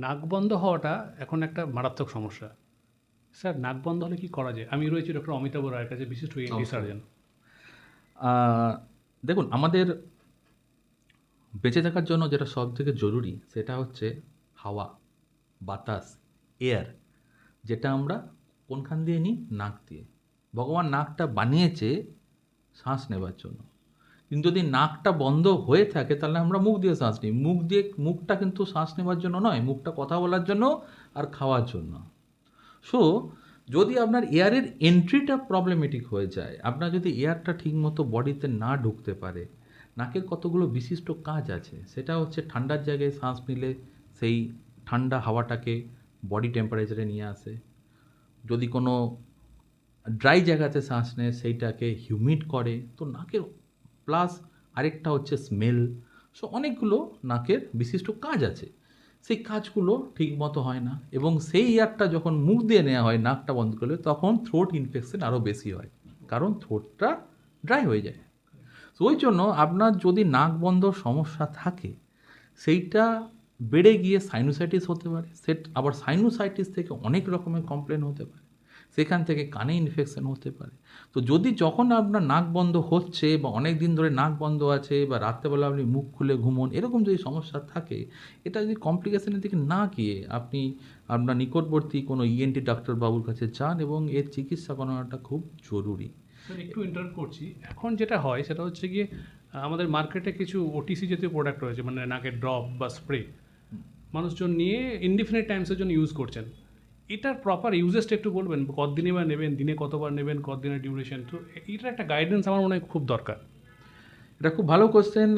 নাক বন্ধ হওয়াটা এখন একটা মারাত্মক সমস্যা। স্যার নাক বন্ধ হলে কি করা যায়? আমি রয়েছি ডক্টর অমিতাভ রায়ের কাছে বিশিষ্ট। সার্জন। দেখুন আমাদের বেঁচে থাকার জন্য যেটা সব থেকে জরুরি সেটা হচ্ছে হাওয়া বাতাস এয়ার যেটা আমরা কোনখান দিয়ে নিই? নাক দিয়ে। ভগবান নাকটা বানিয়েছে শ্বাস নেবার জন্য। কিন্তু যদি নাকটা বন্ধ হয়ে থাকে, তাহলে আমরা মুখ দিয়ে শ্বাস নিই। মুখ দিয়ে, মুখটা কিন্তু শ্বাস নেওয়ার জন্য নয়, মুখটা কথা বলার জন্য আর খাওয়ার জন্য। সো যদি আপনার এয়ারের এন্ট্রিটা প্রবলেমেটিক হয়ে যায়, আপনার যদি এয়ারটা ঠিকমতো বডিতে না ঢুকতে পারে, নাকের কতগুলো বিশিষ্ট কাজ আছে, সেটা হচ্ছে ঠান্ডার জায়গায় শ্বাস নিলে সেই ঠান্ডা হাওয়াটাকে বডি টেম্পারেচারে নিয়ে আসে। যদি কোনো ড্রাই জায়গাতে শ্বাস নেয়, সেইটাকে হিউমিড করে, তো নাকের প্লাস আরেকটা হচ্ছে স্মেল সো অনেকগুলো নাকের বিশিষ্ট কাজ আছে। সেই কাজগুলো ঠিক মতো হয় না এবং সেই এয়ারটা যখন মুখ দিয়ে নেওয়া হয়, নাকটা বন্ধ করলে তখন থ্রোট ইনফেকশন আরও বেশি হয়। কারণ থ্রোটটা ড্রাই হয়ে যায়। তো ওই জন্য আপনার যদি নাক বন্ধ সমস্যা থাকে, সেইটা বেড়ে গিয়ে সাইনোসাইটিস হতে পারে। সেট আবার সাইনোসাইটিস থেকে অনেক রকমের কমপ্লেন হতে পারে। সেখান থেকে কানে ইনফেকশন হতে পারে। তো যদি যখন আপনার নাক বন্ধ হচ্ছে বা অনেক দিন ধরে নাক বন্ধ আছে বা রাত্রেবেলা আপনি মুখ খুলে ঘুমন এরকম যদি সমস্যা থাকে এটা যদি কমপ্লিকেশনের দিকে না গিয়ে আপনি আপনার নিকটবর্তী কোনো ইএনটি ডাক্তার বাবুর কাছে যান এবং এর চিকিৎসা করানোটা খুব জরুরি। একটু ইন্টারাপ্ট করছি। এখন যেটা হয় সেটা হচ্ছে গিয়ে আমাদের মার্কেটে কিছু ওটিসি জাতীয় প্রোডাক্ট রয়েছে মানে নাকের ড্রপ বা স্প্রে মানুষজন নিয়ে ইনডিফিনিট টাইমসের জন্য ইউজ করছেন। এটার প্রপার ইউজেসটা একটু বলবেন, কতদিনে বা নেবেন, দিনে কতবার নেবেন, কতদিনের ডিউরেশন তো এটার একটা গাইডেন্স আমার মনে হয় খুব দরকার। এটা খুব ভালো কোশ্চেন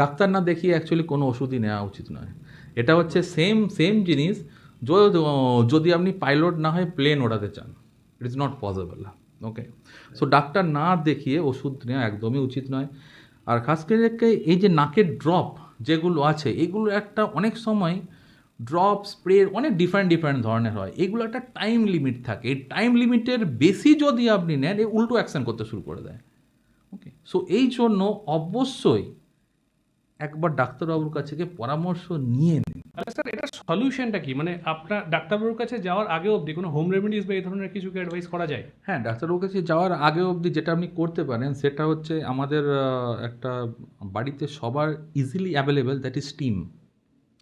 ডাক্তার না দেখিয়ে অ্যাকচুয়ালি কোনো ওষুধই নেওয়া উচিত নয়। এটা হচ্ছে সেম সেম জিনিস যদি আপনি পাইলট না হয় প্লেন ওড়াতে চান it is not possible okay so doctor না দেখিয়ে ওষুধ নেওয়া একদমই উচিত নয়। আর খাস করে এই যে নাকের ড্রপ যেগুলো আছে, এগুলো একটা অনেক সময় ড্রপ স্প্রে অনেক ডিফারেন্ট ডিফারেন্ট ধরনের হয়। এগুলো একটা টাইম লিমিট থাকে। এই টাইম লিমিটের বেশি যদি আপনি নেন এ উল্টো অ্যাকশন করতে শুরু করে দেয়। ওকে সো এই জন্য অবশ্যই একবার ডাক্তারবাবুর কাছে গিয়ে পরামর্শ নিয়ে নিন। তাহলে স্যার এটার সলিউশনটা কি? মানে আপনার ডাক্তারবাবুর কাছে যাওয়ার আগে অবধি কোনো হোম রেমেডিস বা এই ধরনের কিছু কি অ্যাডভাইস করা যায়? হ্যাঁ ডাক্তারবাবুর কাছে যাওয়ার আগে অবধি যেটা আপনি করতে পারেন সেটা হচ্ছে আমাদের একটা বাড়িতে সবার easily available that is steam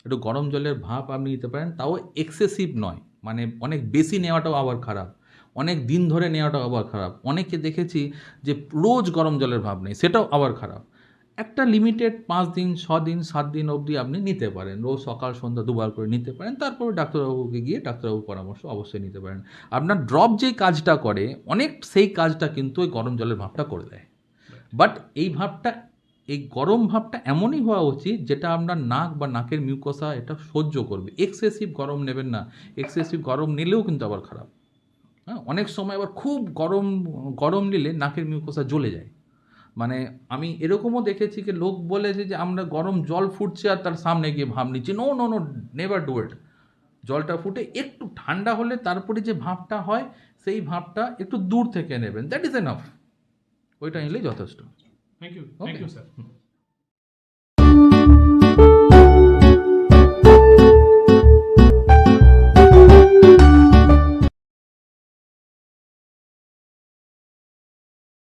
একটু গরম জলের ভাপ আপনি নিতে পারেন, তাও এক্সেসিভ নয়। মানে অনেক বেশি নেওয়াটাও আবার খারাপ। অনেক দিন ধরে নেওয়াটাও আবার খারাপ। অনেকে দেখেছি যে রোজ গরম জলের ভাব নেই সেটাও আবার খারাপ। একটা লিমিটেড পাঁচ দিন, ছ দিন, সাত দিন অবধি আপনি নিতে পারেন। রোজ সকাল, সন্ধ্যা দুবার করে নিতে পারেন। তারপরে ডাক্তারবাবুকে গিয়ে ডাক্তারবাবুর পরামর্শ অবশ্যই নিতে পারেন। আপনার ড্রপ যেই কাজটা করে, অনেক সেই কাজটা কিন্তু ওই গরম জলের ভাবটা করে দেয়। বাট এই ভাবটা এই গরম ভাবটা এমনই হওয়া উচিত যেটা আপনার নাক বা নাকের মিউকসা এটা সহ্য করবে। এক্সেসিভ গরম নেবেন না। এক্সেসিভ গরম নিলেও কিন্তু আবার খারাপ। হ্যাঁ অনেক সময় আবার খুব গরম গরম নিলে নাকের মিউকসা জ্বলে যায়। মানে আমি এরকমও দেখেছি যে লোক বলে যে যে আমরা গরম জল ফুটছে আর তার সামনে গিয়ে ভাব নিচ্ছি। No no no never do it জলটা ফুটে একটু ঠান্ডা হলে তারপরে যে ভাবটা হয়, সেই ভাবটা একটু দূর থেকে নেবেন। দ্যাট ইজ এনাফ ওইটা নিলেই যথেষ্ট। Thank you. Okay. Thank you, sir.